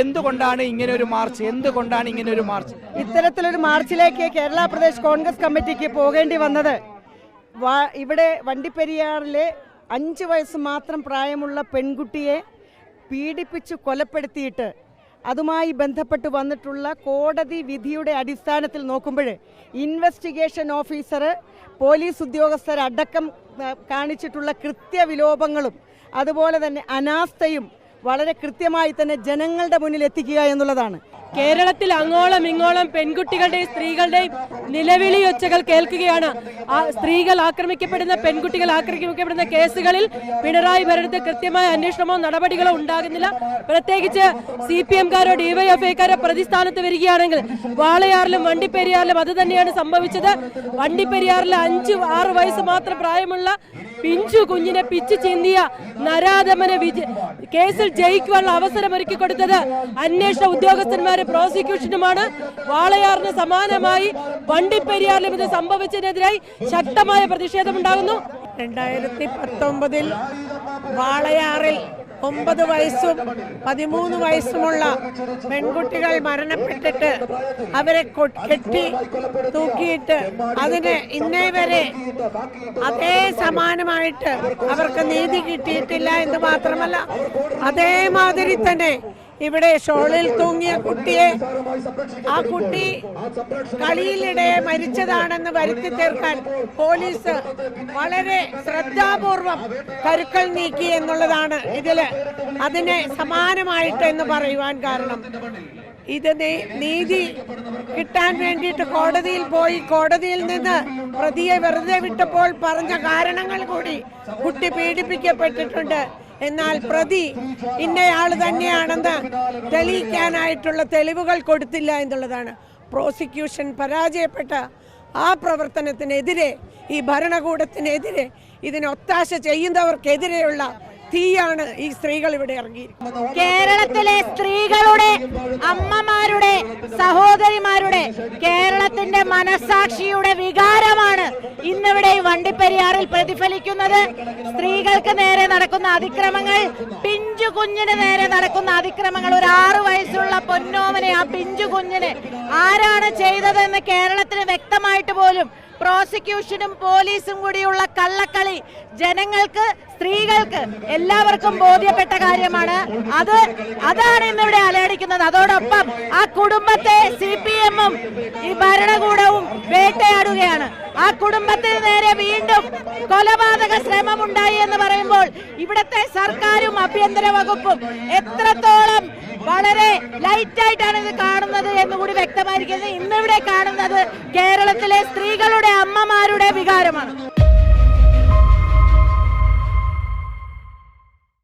എന്തുകൊണ്ടാണ് ഇങ്ങനെ ഒരു മാർച്ച്? എന്തുകൊണ്ടാണ് ഇങ്ങനെ ഒരു മാർച്ച്? ഇത്തരത്തിലൊരു മാർച്ചിലേക്ക് കേരള പ്രദേശ് കോൺഗ്രസ് കമ്മിറ്റിക്ക് പോകേണ്ടി വന്നത് ഇവിടെ വണ്ടിപ്പെരിയാറിലെ അഞ്ച് വയസ്സ് മാത്രം പ്രായമുള്ള പെൺകുട്ടിയെ പീഡിപ്പിച്ച് കൊലപ്പെടുത്തിയിട്ട് അതുമായി ബന്ധപ്പെട്ട് വന്നിട്ടുള്ള കോടതി വിധിയുടെ അടിസ്ഥാനത്തിൽ നോക്കുമ്പോൾ ഇൻവെസ്റ്റിഗേഷൻ ഓഫീസർ പോലീസ് ഉദ്യോഗസ്ഥർ അടക്കം കാണിച്ചിട്ടുള്ള കൃത്യവിലോപങ്ങളും അതുപോലെ തന്നെ അനാസ്ഥയും വളരെ കൃത്യമായി തന്നെ ജനങ്ങളുടെ മുന്നിൽ എത്തിക്കുക എന്നുള്ളതാണ്. കേരളത്തിൽ അങ്ങോളം ഇങ്ങോളം പെൺകുട്ടികളുടെയും സ്ത്രീകളുടെയും നിലവിളി ഒച്ചകൾ കേൾക്കുകയാണ്. സ്ത്രീകൾ ആക്രമിക്കപ്പെടുന്ന പെൺകുട്ടികൾ ആക്രമിക്കപ്പെടുന്ന കേസുകളിൽ പിണറായി ഭരണത്തിൽ കൃത്യമായ അന്വേഷണമോ നടപടികളോ ഉണ്ടാകുന്നില്ല. പ്രത്യേകിച്ച് സി പി എംകാരോ ഡിവൈഎഫ്ഐക്കാരോ പ്രതിസ്ഥാനത്ത് വരികയാണെങ്കിൽ വാളയാറിലും വണ്ടിപ്പെരിയാറിലും അത് തന്നെയാണ് സംഭവിച്ചത്. വണ്ടിപ്പെരിയാറിലെ അഞ്ച് ആറ് വയസ്സ് മാത്രം പ്രായമുള്ള പിഞ്ചു കുഞ്ഞിനെ പിച്ചു ചിന്തിയ നരാധമനെ കേസിൽ ജയിക്കുവാനുള്ള അവസരം ഒരുക്കി കൊടുത്തത് അന്വേഷണ ഉദ്യോഗസ്ഥന്മാരും പ്രോസിക്യൂഷനുമാണ് വാളയാറിന് സമാനമായി വണ്ടിപ്പെരിയാറിലും ഇത് സംഭവിച്ചതിനെതിരായി ശക്തമായ പ്രതിഷേധമുണ്ടാകുന്നു. രണ്ടായിരത്തി പത്തൊമ്പതിൽ വാളയാറിൽ ഒമ്പത് വയസ്സും പതിമൂന്ന് വയസ്സുമുള്ള പെൺകുട്ടികൾ മരണപ്പെട്ടിട്ട് അവരെ കെട്ടി തൂക്കിയിട്ട് അതിന് ഇന്നേ വരെ അതേ സമാനമായിട്ട് അവർക്ക് നീതി കിട്ടിയിട്ടില്ല എന്ന് മാത്രമല്ല അതേമാതിരി തന്നെ ഇവിടെ ഷോളിൽ തൂങ്ങിയ കുട്ടിയെ ആ കുട്ടി കളിയിലിടെ മരിച്ചതാണെന്ന് വരുത്തി തീർക്കാൻ പോലീസ് വളരെ ശ്രദ്ധാപൂർവം കരുക്കൾ നീക്കി എന്നുള്ളതാണ് ഇതിൽ. അതിന് സമാനമായിട്ട് എന്ന് പറയുവാൻ കാരണം. ഇത് നീതി കിട്ടാൻ വേണ്ടിയിട്ട് കോടതിയിൽ പോയി. കോടതിയിൽ നിന്ന് പ്രതിയെ വെറുതെ വിട്ടപ്പോൾ പറഞ്ഞ കാരണങ്ങൾ കൂടി കുട്ടി പീഡിപ്പിക്കപ്പെട്ടിട്ടുണ്ട്. എന്നാൽ പ്രതി ഇന്നയാൾ തന്നെയാണെന്ന് തെളിയിക്കാനായിട്ടുള്ള തെളിവുകൾ കൊടുത്തില്ല എന്നുള്ളതാണ്. പ്രോസിക്യൂഷൻ പരാജയപ്പെട്ട ആ പ്രവർത്തനത്തിനെതിരെ ഈ ഭരണകൂടത്തിനെതിരെ ഇതിന് ഒത്താശ ചെയ്യുന്നവർക്കെതിരെയുള്ള തീയാണ് ഈ സ്ത്രീകൾ ഇവിടെ ഇറങ്ങി കേരളത്തിലെ സ്ത്രീകളുടെ അമ്മമാരുടെ സഹോദരിമാരുടെ കേരളത്തിന്റെ മനസാക്ഷിയുടെ വികാരമാണ് ഇന്നിവിടെ വണ്ടിപ്പെരിയാറിൽ പ്രതിഫലിക്കുന്നത്. സ്ത്രീകൾക്ക് നേരെ നടക്കുന്ന അതിക്രമങ്ങൾ പിഞ്ചു കുഞ്ഞിന് നേരെ നടക്കുന്ന അതിക്രമങ്ങൾ. ഒരു ആറു വയസ്സുള്ള പൊന്നോമനെ ആ പിഞ്ചു കുഞ്ഞിന് ആരാണ് ചെയ്തതെന്ന് കേരളത്തിന് വ്യക്തമായിട്ട് പോലും പ്രോസിക്യൂഷനും പോലീസും കൂടിയുള്ള കള്ളക്കളി ജനങ്ങൾക്ക് സ്ത്രീകൾക്ക് എല്ലാവർക്കും ബോധ്യപ്പെട്ട കാര്യമാണ്. അത് അതാണ് ഇന്നിവിടെ അലയടിക്കുന്നത്. അതോടൊപ്പം ആ കുടുംബത്തെ സി പി എമ്മും ഈ ഭരണകൂടവും വേട്ടയാടുകയാണ്. ആ കുടുംബത്തിന് നേരെ വീണ്ടും കൊലപാതക ശ്രമമുണ്ടായി എന്ന് പറയുമ്പോൾ ഇവിടത്തെ സർക്കാരും ആഭ്യന്തര വകുപ്പും എത്രത്തോളം വളരെ ലൈറ്റ് ആയിട്ടാണ് ഇത് കാണുന്നത് എന്ന് കൂടി വ്യക്തമായിരിക്കുന്നത് ഇന്നിവിടെ കാണുന്നത് കേരളത്തിലെ സ്ത്രീകളുടെ അമ്മമാരുടെ വികാരമാണ്.